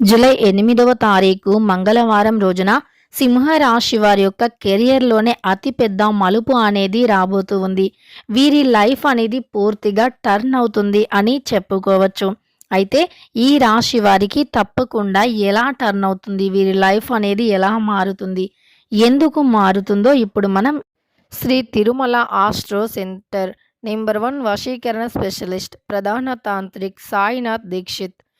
July ఎనిమిదవ తారీఖు మంగళవారం రోజున సింహరాశి వారి యొక్క కెరియర్లోనే అతిపెద్ద మలుపు అనేది రాబోతూ ఉంది. వీరి లైఫ్ అనేది పూర్తిగా టర్న్ అవుతుంది అని చెప్పుకోవచ్చు. అయితే ఈ రాశి వారికి తప్పకుండా ఎలా టర్న్ అవుతుంది? వీరి లైఫ్ అనేది ఎలా మారుతుంది? ఎందుకు మారుతుందో ఇప్పుడు మనం Sri Tirumala astro centre number one వశీకరణ స్పెషలిస్ట్ ప్రధాన తాంత్రిక్ సాయినాథ్ దీక్షిత్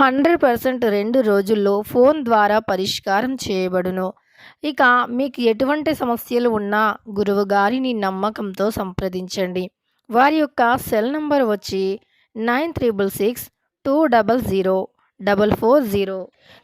హండ్రెడ్ పర్సెంట్ రెండు రోజుల్లో ఫోన్ ద్వారా పరిష్కారం చేయబడును. ఇక మీకు ఎటువంటి సమస్యలు ఉన్నా గురువు గారిని నమ్మకంతో సంప్రదించండి. వారి యొక్క సెల్ నంబర్ వచ్చి nine triple six two double zero double four zero.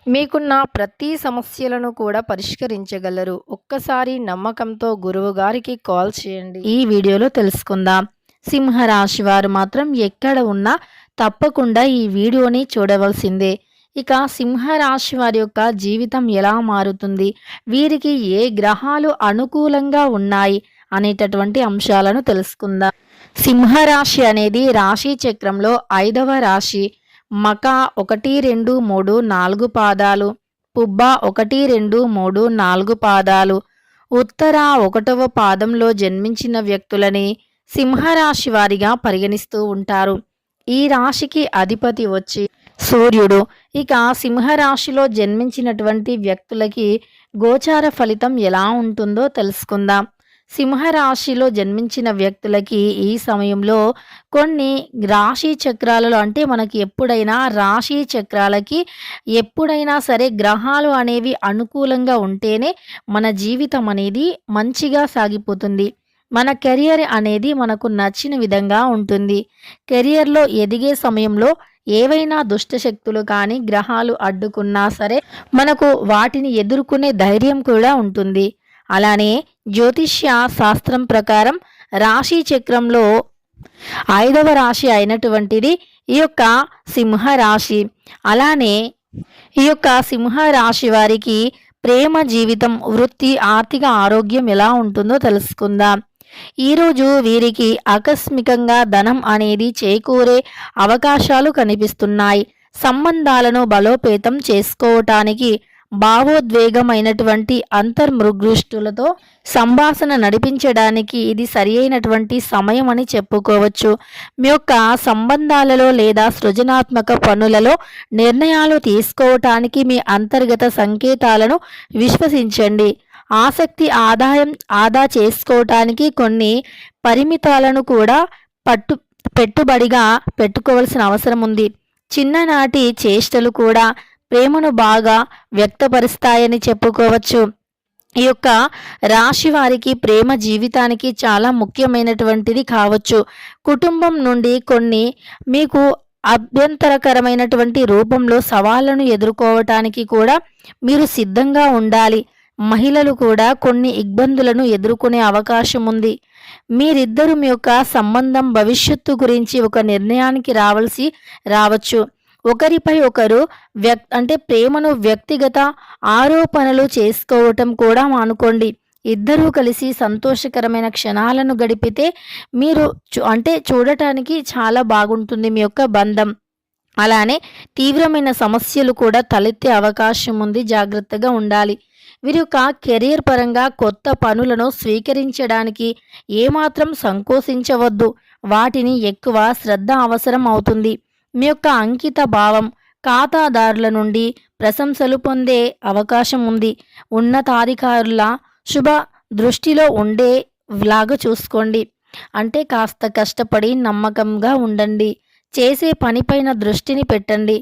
మీకున్న ప్రతి సమస్యలను కూడా పరిష్కరించగలరు. ఒక్కసారి నమ్మకంతో గురువు గారికి కాల్ చేయండి. ఈ వీడియోలో తెలుసుకుందాం. సింహరాశి వారు మాత్రం ఎక్కడ ఉన్నా తప్పకుండా ఈ వీడియోని చూడవలసిందే. ఇక సింహరాశి వారి యొక్క జీవితం ఎలా మారుతుంది? వీరికి ఏ గ్రహాలు అనుకూలంగా ఉన్నాయి? అనేటటువంటి అంశాలను తెలుసుకుందాం. సింహరాశి అనేది రాశి చక్రంలో ఐదవ రాశి. మక ఒకటి రెండు మూడు నాలుగు పాదాలు. పుబ్బ ఒకటి రెండు మూడు నాలుగు పాదాలు. ఉత్తర ఒకటవ పాదంలో జన్మించిన వ్యక్తులని సింహరాశి వారిగా పరిగణిస్తూ ఉంటారు. ఈ రాశికి అధిపతి వచ్చి సూర్యుడు. ఇక సింహరాశిలో జన్మించినటువంటి వ్యక్తులకి గోచార ఫలితం ఎలా ఉంటుందో తెలుసుకుందాం. సింహరాశిలో జన్మించిన వ్యక్తులకి ఈ సమయంలో కొన్ని రాశి చక్రాలలో అంటే మనకి ఎప్పుడైనా రాశి చక్రాలకి ఎప్పుడైనా సరే గ్రహాలు అనేవి అనుకూలంగా ఉంటేనే మన జీవితం అనేది మంచిగా సాగిపోతుంది. మన కెరియర్ అనేది మనకు నచ్చిన విధంగా ఉంటుంది. కెరియర్లో ఎదిగే సమయంలో ఏవైనా దుష్టశక్తులు కానీ గ్రహాలు అడ్డుకున్నా సరే మనకు వాటిని ఎదుర్కొనే ధైర్యం కూడా ఉంటుంది. అలానే జ్యోతిష్య శాస్త్రం ప్రకారం రాశి చక్రంలో ఐదవ రాశి అయినటువంటిది ఈ యొక్క సింహ రాశి. అలానే ఈ యొక్క సింహ రాశి వారికి ప్రేమ జీవితం వృత్తి ఆర్థిక ఆరోగ్యం ఎలా ఉంటుందో తెలుసుకుందాం. ఈరోజు వీరికి ఆకస్మికంగా ధనం అనేది చేకూరే అవకాశాలు కనిపిస్తున్నాయి. సంబంధాలను బలోపేతం చేసుకోవటానికి భావోద్వేగమైనటువంటి అంతర్మృగృష్టులతో సంభాషణ నడిపించడానికి ఇది సరి అయినటువంటి సమయం అని చెప్పుకోవచ్చు. మీ యొక్క సంబంధాలలో లేదా సృజనాత్మక పనులలో నిర్ణయాలు తీసుకోవటానికి మీ అంతర్గత సంకేతాలను విశ్వసించండి. ఆసక్తి ఆదాయం ఆదా చేసుకోవటానికి కొన్ని పరిమితాలను కూడా పట్టు పెట్టుబడిగా పెట్టుకోవాల్సిన అవసరం ఉంది. చిన్ననాటి చేష్టలు కూడా ప్రేమను బాగా వ్యక్తపరుస్తాయని చెప్పుకోవచ్చు. ఈ యొక్క రాశి వారికి ప్రేమ జీవితానికి చాలా ముఖ్యమైనటువంటిది కావచ్చు. కుటుంబం నుండి కొన్ని మీకు అభ్యంతరకరమైనటువంటి రూపంలో సవాళ్ళను ఎదుర్కోవటానికి కూడా మీరు సిద్ధంగా ఉండాలి. మహిళలు కూడా కొన్ని ఇబ్బందులను ఎదుర్కొనే అవకాశం ఉంది. మీరిద్దరు మీ యొక్క సంబంధం భవిష్యత్తు గురించి ఒక నిర్ణయానికి రావాల్సి రావచ్చు. ఒకరిపై ఒకరు వ్యక్ అంటే ప్రేమను వ్యక్తిగత ఆరోపణలు చేసుకోవటం కూడా మానుకోండి. ఇద్దరూ కలిసి సంతోషకరమైన క్షణాలను గడిపితే మీరు చూ- అంటే చూడటానికి చాలా బాగుంటుంది మీ యొక్క బంధం. అలానే తీవ్రమైన సమస్యలు కూడా తలెత్తే అవకాశం ఉంది జాగ్రత్తగా ఉండాలి. వీరి యొక్క కెరీర్ పరంగా కొత్త పనులను స్వీకరించడానికి ఏమాత్రం సంకోచించవద్దు. వాటిని ఎక్కువ శ్రద్ధ అవసరం అవుతుంది. మీ యొక్క అంకిత భావం ఖాతాదారుల నుండి ప్రశంసలు పొందే అవకాశం ఉంది. ఉన్నతాధికారుల శుభ దృష్టిలో ఉండే లాగా చూసుకోండి. అంటే కాస్త కష్టపడి నమ్మకంగా ఉండండి. చేసే పనిపైన దృష్టిని పెట్టండి.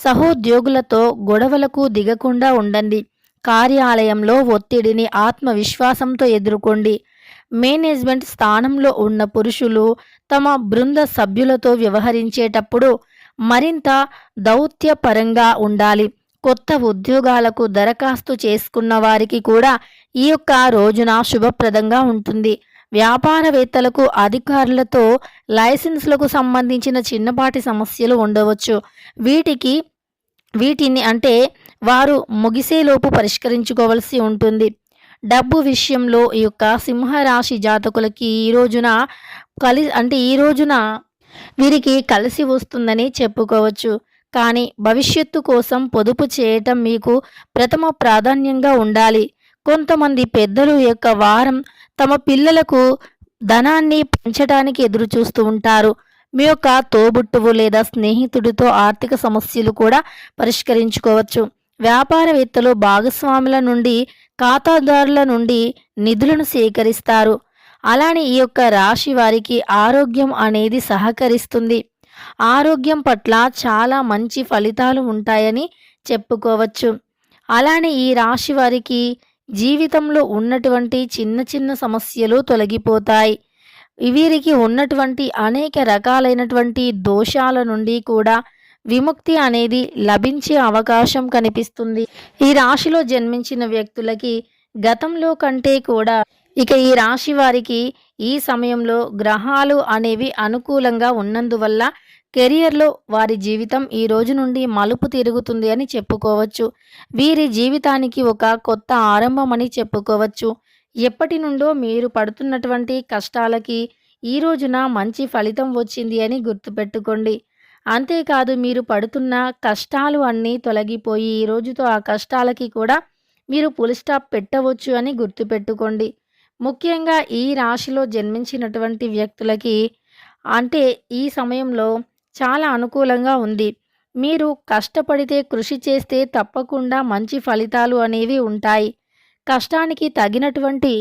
సహోద్యోగులతో గొడవలకు దిగకుండా ఉండండి. కార్యాలయంలో ఒత్తిడిని ఆత్మవిశ్వాసంతో ఎదుర్కోండి. మేనేజ్మెంట్ స్థానంలో ఉన్న పురుషులు తమ బృంద సభ్యులతో వ్యవహరించేటప్పుడు మరింత దౌత్యపరంగా ఉండాలి. కొత్త ఉద్యోగాలకు దరఖాస్తు చేసుకున్న వారికి కూడా ఈ యొక్క రోజున శుభప్రదంగా ఉంటుంది. వ్యాపారవేత్తలకు అధికారులతో లైసెన్స్లకు సంబంధించిన చిన్నపాటి సమస్యలు ఉండవచ్చు. వీటికి వీటిని అంటే వారు ముగిసేలోపు పరిష్కరించుకోవలసి ఉంటుంది. డబ్బు విషయంలో ఈ యొక్క సింహరాశి జాతకులకి ఈ రోజున కలి అంటే ఈ రోజున వీరికి కలిసి వస్తుందని చెప్పుకోవచ్చు. కానీ భవిష్యత్తు కోసం పొదుపు చేయటం మీకు ప్రథమ ప్రాధాన్యంగా ఉండాలి. కొంతమంది పెద్దలు యొక్క వారం తమ పిల్లలకు ధనాన్ని పెంచడానికి ఎదురు చూస్తూ ఉంటారు. మీ యొక్క తోబుట్టువు లేదా స్నేహితుడితో ఆర్థిక సమస్యలు కూడా పరిష్కరించుకోవచ్చు. వ్యాపారవేత్తలు భాగస్వాముల నుండి ఖాతాదారుల నుండి నిధులను సేకరిస్తారు. అలానే ఈ యొక్క రాశి వారికి ఆరోగ్యం అనేది సహకరిస్తుంది. ఆరోగ్యం పట్ల చాలా మంచి ఫలితాలు ఉంటాయని చెప్పుకోవచ్చు. అలానే ఈ రాశి వారికి జీవితంలో ఉన్నటువంటి చిన్న చిన్న సమస్యలు తొలగిపోతాయి. వీరికి ఉన్నటువంటి అనేక రకాలైనటువంటి దోషాల నుండి కూడా విముక్తి అనేది లభించే అవకాశం కనిపిస్తుంది. ఈ రాశిలో జన్మించిన వ్యక్తులకి గతంలో కంటే కూడా ఇక ఈ రాశి వారికి ఈ సమయంలో గ్రహాలు అనేవి అనుకూలంగా ఉన్నందువల్ల కెరియర్లో వారి జీవితం ఈ రోజు నుండి మలుపు తిరుగుతుంది అని చెప్పుకోవచ్చు. వీరి జీవితానికి ఒక కొత్త ఆరంభం అని చెప్పుకోవచ్చు. ఎప్పటి నుండో మీరు పడుతున్నటువంటి కష్టాలకి ఈ రోజున మంచి ఫలితం వచ్చింది అని గుర్తుపెట్టుకోండి. అంతేకాదు మీరు పడుతున్న కష్టాలు అన్నీ తొలగిపోయి ఈ రోజుతో ఆ కష్టాలకి కూడా మీరు పులి స్టాప్ పెట్టవచ్చు అని గుర్తుపెట్టుకోండి. ముఖ్యంగా ఈ రాశిలో జన్మించినటువంటి వ్యక్తులకి అంటే ఈ సమయంలో చాలా అనుకూలంగా ఉంది. మీరు కష్టపడితే కృషి చేస్తే తప్పకుండా మంచి ఫలితాలు అనేవి ఉంటాయి. కష్టానికి తగినటువంటి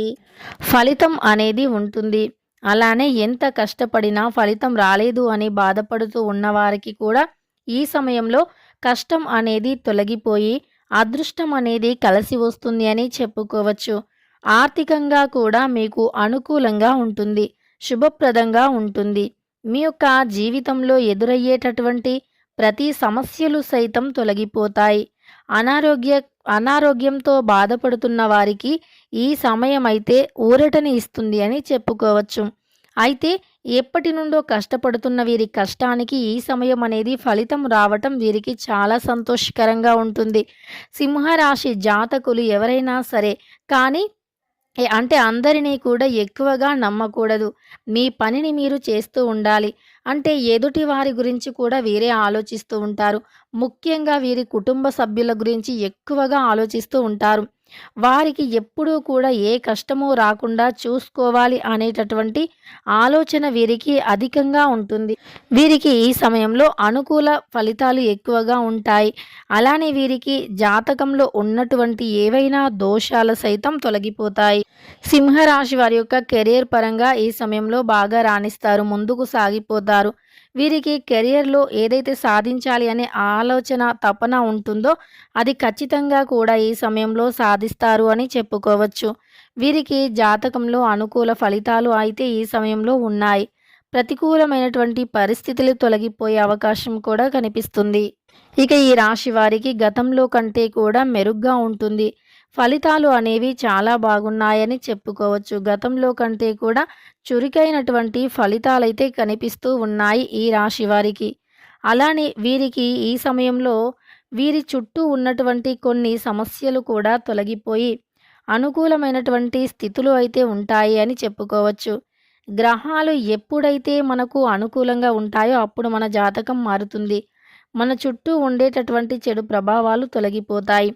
ఫలితం అనేది ఉంటుంది. అలానే ఎంత కష్టపడినా ఫలితం రాలేదు అని బాధపడుతూ ఉన్నవారికి కూడా ఈ సమయంలో కష్టం అనేది తొలగిపోయి అదృష్టం అనేది కలిసి వస్తుంది అని చెప్పుకోవచ్చు. ఆర్థికంగా కూడా మీకు అనుకూలంగా ఉంటుంది. శుభప్రదంగా ఉంటుంది. మీ యొక్క జీవితంలో ఎదురయ్యేటటువంటి ప్రతి సమస్యలు సైతం తొలగిపోతాయి. అనారోగ్య అనారోగ్యంతో బాధపడుతున్న వారికి ఈ సమయం అయితే ఊరటని ఇస్తుంది అని చెప్పుకోవచ్చు. అయితే ఎప్పటి నుండో కష్టపడుతున్న వీరి కష్టానికి ఈ సమయం అనేది ఫలితం రావటం వీరికి చాలా సంతోషకరంగా ఉంటుంది. సింహరాశి జాతకులు ఎవరైనా సరే కానీ అంటే అందరినీ కూడా ఎక్కువగా నమ్మకూడదు. మీ పనిని మీరు చేస్తూ ఉండాలి. అంటే ఎదుటి వారి గురించి కూడా వీరే ఆలోచిస్తూ ఉంటారు. ముఖ్యంగా వీరి కుటుంబ సభ్యుల గురించి ఎక్కువగా ఆలోచిస్తూ ఉంటారు. వారికి ఎప్పుడూ కూడా ఏ కష్టము రాకుండా చూసుకోవాలి అనేటటువంటి ఆలోచన వీరికి అధికంగా ఉంటుంది. వీరికి ఈ సమయంలో అనుకూల ఫలితాలు ఎక్కువగా ఉంటాయి. అలానే వీరికి జాతకంలో ఉన్నటువంటి ఏవైనా దోషాలు సైతం తొలగిపోతాయి. సింహరాశి వారి యొక్క కెరియర్ పరంగా ఈ సమయంలో బాగా రాణిస్తారు ముందుకు సాగిపోతారు. వీరికి కెరియర్లో ఏదైతే సాధించాలి అనే ఆలోచన తపన ఉంటుందో అది ఖచ్చితంగా కూడా ఈ సమయంలో సాధిస్తారు అని చెప్పుకోవచ్చు. వీరికి జాతకంలో అనుకూల ఫలితాలు అయితే ఈ సమయంలో ఉన్నాయి. ప్రతికూలమైనటువంటి పరిస్థితులు తొలగిపోయే అవకాశం కూడా కనిపిస్తుంది. ఇక ఈ రాశి వారికి గతంలో కంటే కూడా మెరుగ్గా ఉంటుంది. ఫలితాలు అనేవి చాలా బాగున్నాయని చెప్పుకోవచ్చు. గతంలో కంటే కూడా చురుకైనటువంటి ఫలితాలైతే కనిపిస్తూ ఉన్నాయి ఈ రాశి వారికి. అలానే వీరికి ఈ సమయంలో వీరి చుట్టూ ఉన్నటువంటి కొన్ని సమస్యలు కూడా తొలగిపోయి అనుకూలమైనటువంటి స్థితులు అయితే ఉంటాయి అని చెప్పుకోవచ్చు. గ్రహాలు ఎప్పుడైతే మనకు అనుకూలంగా ఉంటాయో అప్పుడు మన జాతకం మారుతుంది. మన చుట్టూ ఉండేటటువంటి చెడు ప్రభావాలు తొలగిపోతాయి.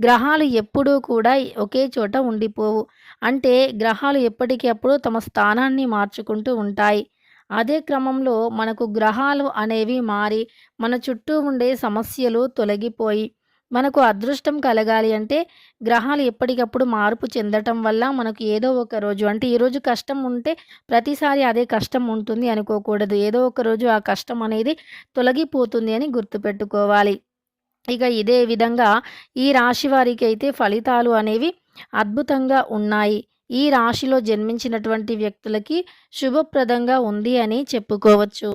గ్రహాలు ఎప్పుడూ కూడా ఒకే చోట ఉండిపోవు. అంటే గ్రహాలు ఎప్పటికప్పుడు తమ స్థానాన్ని మార్చుకుంటూ ఉంటాయి. అదే క్రమంలో మనకు గ్రహాలు అనేవి మారి మన చుట్టూ ఉండే సమస్యలు తొలగిపోయి మనకు అదృష్టం కలగాలి అంటే గ్రహాలు ఎప్పటికప్పుడు మార్పు చెందటం వల్ల మనకు ఏదో ఒక రోజు అంటే ఈరోజు కష్టం ఉంటే ప్రతిసారి అదే కష్టం ఉంటుంది అనుకోకూడదు. ఏదో ఒక రోజు ఆ కష్టం అనేది తొలగిపోతుంది అని గుర్తుపెట్టుకోవాలి. ఇక ఇదే విధంగా ఈ రాశి వారికి అయితే ఫలితాలు అనేవి అద్భుతంగా ఉన్నాయి. ఈ రాశిలో జన్మించినటువంటి వ్యక్తులకి శుభప్రదంగా ఉంది అని చెప్పుకోవచ్చు.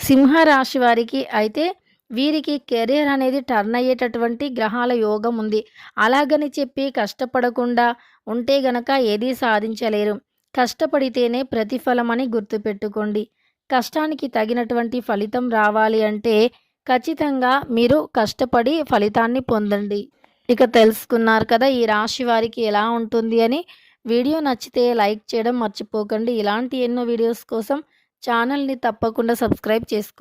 సింహ రాశి వారికి అయితే వీరికి కెరియర్ అనేది టర్న్ అయ్యేటటువంటి గ్రహాల యోగం ఉంది. అలాగని చెప్పి కష్టపడకుండా ఉంటే గనక ఏదీ సాధించలేరు. కష్టపడితేనే ప్రతిఫలం అని గుర్తుపెట్టుకోండి. కష్టానికి తగినటువంటి ఫలితం రావాలి అంటే ఖచ్చితంగా మీరు కష్టపడి ఫలితాన్ని పొందండి. ఇక తెలుసుకున్నారు కదా ఈ రాశి వారికి ఎలా ఉంటుంది అని. వీడియో నచ్చితే లైక్ చేయడం మర్చిపోకండి. ఇలాంటి ఎన్నో వీడియోస్ కోసం ఛానల్ని తప్పకుండా సబ్స్క్రైబ్ చేసుకోండి.